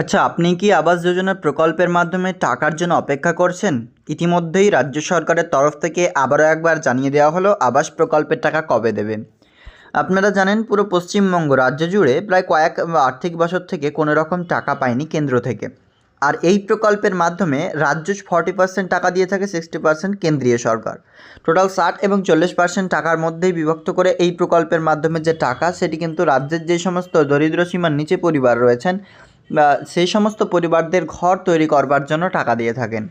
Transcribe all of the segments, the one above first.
আচ্ছা আপনি কি আবাস যোজনা প্রকল্পের মাধ্যমে টাকার জন্য অপেক্ষা করছেন? ইতিমধ্যেই রাজ্য সরকারের তরফ থেকে আবারও একবার জানিয়ে দেওয়া হলো আবাস প্রকল্পের টাকা কবে দেবে। আপনারা জানেন, পুরো পশ্চিমবঙ্গ রাজ্য জুড়ে প্রায় কয়েক আর্থিক বছর থেকে কোনো রকম টাকা পায়নি কেন্দ্র থেকে। আর এই প্রকল্পের মাধ্যমে রাজ্য ফর্টি পার্সেন্ট টাকা দিয়ে থাকে সিক্সটি পার্সেন্ট কেন্দ্রীয় সরকার। টোটাল ষাট এবং চল্লিশ পার্সেন্ট টাকার মধ্যেই বিভক্ত করে এই প্রকল্পের মাধ্যমে যে টাকা, সেটি কিন্তু রাজ্যের যে সমস্ত দরিদ্র সীমার নিচে পরিবার রয়েছেন সেই সমস্ত পরিবারদের ঘর তৈরি করবার জন্য টাকা দিয়ে থাকেন।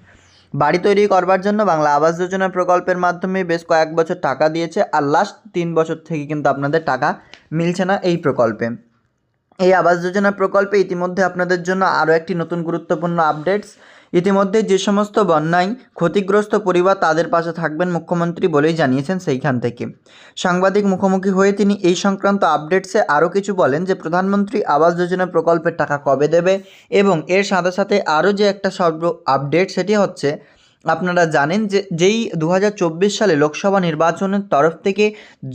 বাড়ি তৈরি করবার জন্য বাংলা আবাস যোজনা প্রকল্পের মাধ্যমে বেশ কয়েক বছর টাকা দিয়েছে আর লাস্ট তিন বছর থেকে কিন্তু আপনাদের টাকা মিলছে না এই প্রকল্পে। এই আবাস যোজনা প্রকল্পে ইতিমধ্যে আপনাদের জন্য আরও একটি নতুন গুরুত্বপূর্ণ আপডেটস ইতিমধ্যে যে সমস্ত বন্যায় ক্ষতিগ্রস্ত পরিবার তাদের পাশে থাকবেন মুখ্যমন্ত্রী বলেই জানিয়েছেন সেইখান থেকে। সাংবাদিক মুখোমুখি হয়ে তিনি এই সংক্রান্ত আপডেটসে আরও কিছু বলেন যে, প্রধানমন্ত্রী আবাস যোজনা প্রকল্পের টাকা কবে দেবে এবং এর সাথে সাথে আরও যে একটা সর্ব আপডেট সেটি হচ্ছে, আপনারা জানেন যে, যেই দু হাজার চব্বিশ সালে লোকসভা নির্বাচনের তরফ থেকে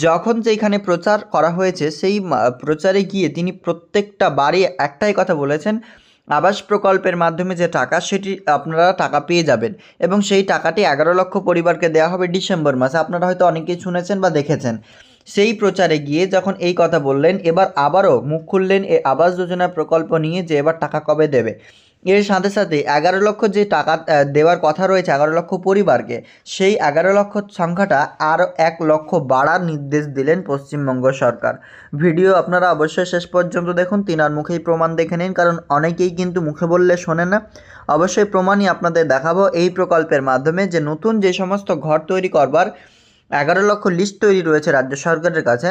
যখন যেখানে প্রচার করা হয়েছে, সেই প্রচারে গিয়ে তিনি প্রত্যেকটা বাড়ি একটাই কথা বলেছেন আবাস প্রকল্পের মাধ্যমে যে টাকা, সেটি আপনারা টাকা পেয়ে যাবেন এবং সেই টাকাটি এগারো লক্ষ পরিবারকে দেওয়া হবে ডিসেম্বর মাসে। আপনারা হয়তো অনেকেই শুনেছেন বা দেখেছেন। সেই প্রচারে গিয়ে যখন এই কথা বললেন, এবার আবারও মুখ খুললেন এই আবাস যোজনা প্রকল্প নিয়ে যে এবার টাকা কবে দেবে। এর সাথে সাথে এগারো লক্ষ যে টাকা দেওয়ার কথা রয়েছে এগারো লক্ষ পরিবারকে, সেই এগারো লক্ষ সংখ্যাটা আরও এক লক্ষ বাড়ার নির্দেশ দিলেন পশ্চিমবঙ্গ সরকার। ভিডিও আপনারা অবশ্যই শেষ পর্যন্ত দেখুন তিনার মুখেই প্রমাণ দেখে নিন, কারণ অনেকেই কিন্তু মুখে বললে শোনে না। অবশ্যই প্রমাণই আপনাদের দেখাবো এই প্রকল্পের মাধ্যমে যে নতুন যে সমস্ত ঘর তৈরি করবার এগারো লক্ষ লিস্ট তৈরি রয়েছে রাজ্য সরকারের কাছে।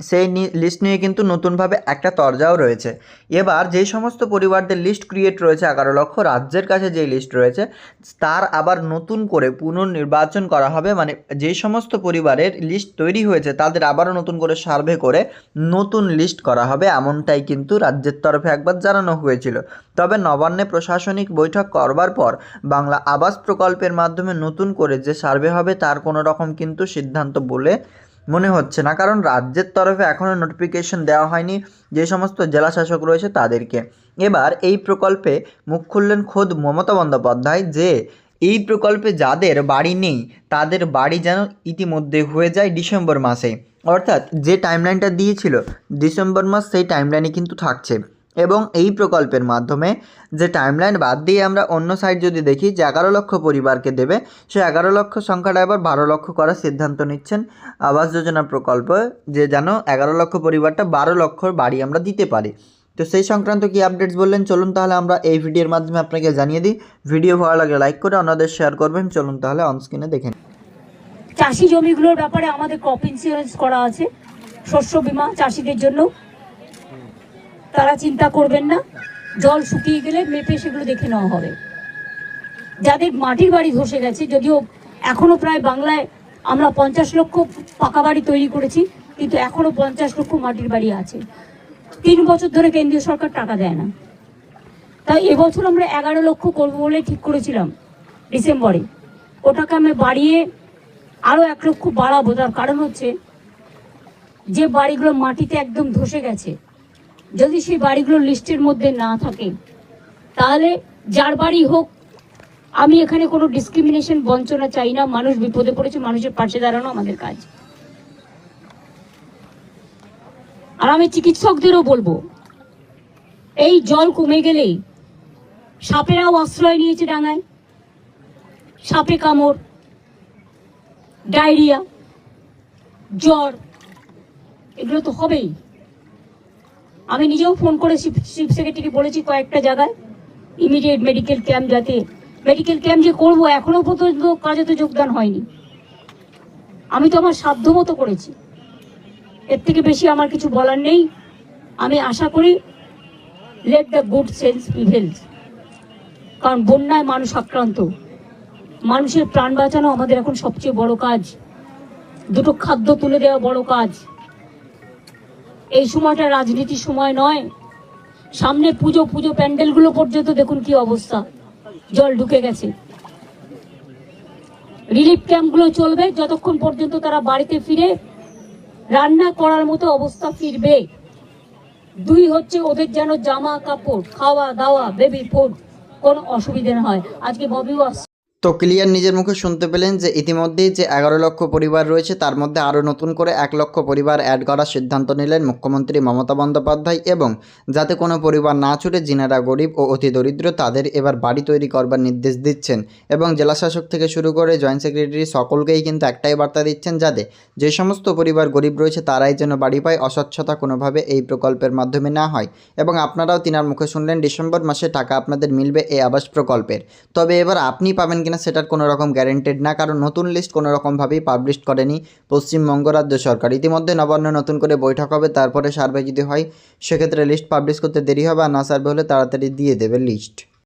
সেই লিস্ট নিয়ে কিন্তু নতুনভাবে একটা তরজাও রয়েছে। এবার যেই সমস্ত পরিবারদের লিস্ট ক্রিয়েট রয়েছে, এগারো লক্ষ রাজ্যের কাছে যেই লিস্ট রয়েছে, তার আবার নতুন করে পুনর্নির্বাচন করা হবে। মানে যেই সমস্ত পরিবারের লিস্ট তৈরি হয়েছে, তাদের আবারও নতুন করে সার্ভে করে নতুন লিস্ট করা হবে। এমনটাই কিন্তু রাজ্যের তরফে একবার জানানো হয়েছিল। তবে নবান্নে প্রশাসনিক বৈঠক করবার পর বাংলা আবাস প্রকল্পের মাধ্যমে নতুন করে যে সার্ভে হবে, তার কোনো রকম কিন্তু সিদ্ধান্ত বলে মনে হচ্ছে না। কারণ রাজ্যের তরফে এখনও নোটিফিকেশন দেওয়া হয়নি যে সমস্ত জেলা শাসক রয়েছে তাদেরকে। এবার এই প্রকল্পে মুখ খুললেন খোদ মমতা বন্দ্যোপাধ্যায় যে, এই প্রকল্পে যাদের বাড়ি নেই, তাদের বাড়ি যেন ইতিমধ্যে হয়ে যায় ডিসেম্বর মাসে। অর্থাৎ যে টাইমলাইনটা দিয়েছিল, ডিসেম্বর মাস সেই টাইমলাইনে কিন্তু থাকছে। এবং এই প্রকল্পের মাধ্যমে যে টাইমলাইন বাদ দিয়ে আমরা অন্য সাইড যদি দেখি, যে এগারো লক্ষ পরিবারকে দেবে সে এগারো লক্ষ সংখ্যাটা এবার বারো লক্ষ করার সিদ্ধান্ত নিচ্ছেন আবাস যোজনা প্রকল্প, যে যেন এগারো লক্ষ পরিবারটা বারো লক্ষ বাড়ি আমরা দিতে পারি। তো সেই সংক্রান্ত কি আপডেটস বললেন? চলুন তাহলে আমরা এই ভিডিওর মাধ্যমে আপনাকে জানিয়ে দিই। ভিডিও ভালো লাগলে লাইক করে অন্যদের শেয়ার করবেন। চলুন তাহলে অনস্ক্রিনে দেখেন চাষি জমিগুলোর ব্যাপারে আমাদের ক্রপ ইন্স্যুরেন্স করা আছে। শস্য বীমা চাষিদের জন্য তারা চিন্তা করবেন না, জল শুকিয়ে গেলে মেপে সেগুলো দেখে নেওয়া হবে। যাদের মাটির বাড়ি ধসে গেছে, যদিও এখনও প্রায় বাংলায় আমরা পঞ্চাশ লক্ষ পাকা বাড়ি তৈরি করেছি, কিন্তু এখনও পঞ্চাশ লক্ষ মাটির বাড়ি আছে। তিন বছর ধরে কেন্দ্রীয় সরকার টাকা দেয় না। তাই এবছর আমরা এগারো লক্ষ করব বলে ঠিক করেছিলাম ডিসেম্বরে। ওটাকে আমি বাড়িয়ে আরও এক লক্ষ বাড়াবো, তার কারণ হচ্ছে যে বাড়িগুলো মাটিতে একদম ধসে গেছে যদি সেই বাড়িগুলো লিস্টের মধ্যে না থাকে, তাহলে যার বাড়ি হোক, আমি এখানে কোনো ডিসক্রিমিনেশন বঞ্চনা চাই না, মানুষ বিপদে পড়েছে, মানুষের পাশে দাঁড়ানো আমাদের কাজ। আর আমি চিকিৎসকদেরও বলব, এই জল কমে গেলেই সাপেরাও আশ্রয় নিয়েছে ডাঙায়। সাপে কামড়, ডায়রিয়া, জ্বর, এগুলো তো হবেই। আমি নিজেও ফোন করে চিফ সেক্রেটারি বলেছি কয়েকটা জায়গায় ইমিডিয়েট মেডিকেল ক্যাম্প যাতে মেডিকেল ক্যাম্প যে করব এখনও পর্যন্ত কাজে তো যোগদান হয়নি। আমি তো আমার সাধ্য মতো করেছি। এর থেকে বেশি আমার কিছু বলার নেই। আমি আশা করি let the good sense prevails কারণ বন্যায় মানুষ আক্রান্ত। মানুষের প্রাণ বাঁচানো আমাদের এখন সবচেয়ে বড় কাজ। দুটো খাদ্য তুলে দেওয়া বড় কাজ। এই সময়টা রাজনীতির সময় নয়। সামনে পুজো পুজো প্যান্ডেলগুলো পর্যন্ত দেখুন কি অবস্থা। জল ঢুকে গেছে। রিলিফ ক্যাম্পগুলো চলবে, যতক্ষণ পর্যন্ত তারা বাড়িতে ফিরে, রান্না করার মতো অবস্থা ফিরবে। দুই হচ্ছে ওদের যেন জামা কাপড়, খাওয়া দাওয়া বেবি ফুড কোনো অসুবিধে না হয়। আজকে ববিও আসছে। তো ক্লিয়ার নিজের মুখে শুনতে পেলেন যে ইতিমধ্যেই যে এগারো লক্ষ পরিবার রয়েছে, তার মধ্যে আরও নতুন করে এক লক্ষ পরিবার অ্যাড করার সিদ্ধান্ত নিলেন মুখ্যমন্ত্রী মমতা বন্দ্যোপাধ্যায় এবং যাতে কোনো পরিবার না ছুটে, যিনারা গরিব ও অতি দরিদ্র, তাদের এবার বাড়ি তৈরি করবার নির্দেশ দিচ্ছেন এবং জেলাশাসক থেকে শুরু করে জয়েন্ট সেক্রেটারি সকলকেই কিন্তু একটাই বার্তা দিচ্ছেন যাতে যে সমস্ত পরিবার গরিব রয়েছে, তারাই যেন বাড়ি পায়, অস্বচ্ছতা কোনোভাবে এই প্রকল্পের মাধ্যমে না হয়। এবং আপনারাও তিনার মুখে শুনলেন, ডিসেম্বর মাসে টাকা আপনাদের মিলবে এই আবাস প্রকল্পের। তবে এবার আপনি পাবেন কিনা সেটার কোনো রকম গ্যারেন্টেড না, কারণ নতুন লিস্ট কোনো রকমভাবেই পাবলিশ করেনি পশ্চিমবঙ্গ রাজ্য সরকার। ইতিমধ্যে নবান্ন নতুন করে বৈঠক হবে, তারপরে সার্ভে যদি হয়, সেক্ষেত্রে লিস্ট পাবলিশ করতে দেরি হবে আর না সার্ভে হলে তাড়াতাড়ি দিয়ে দেবে লিস্ট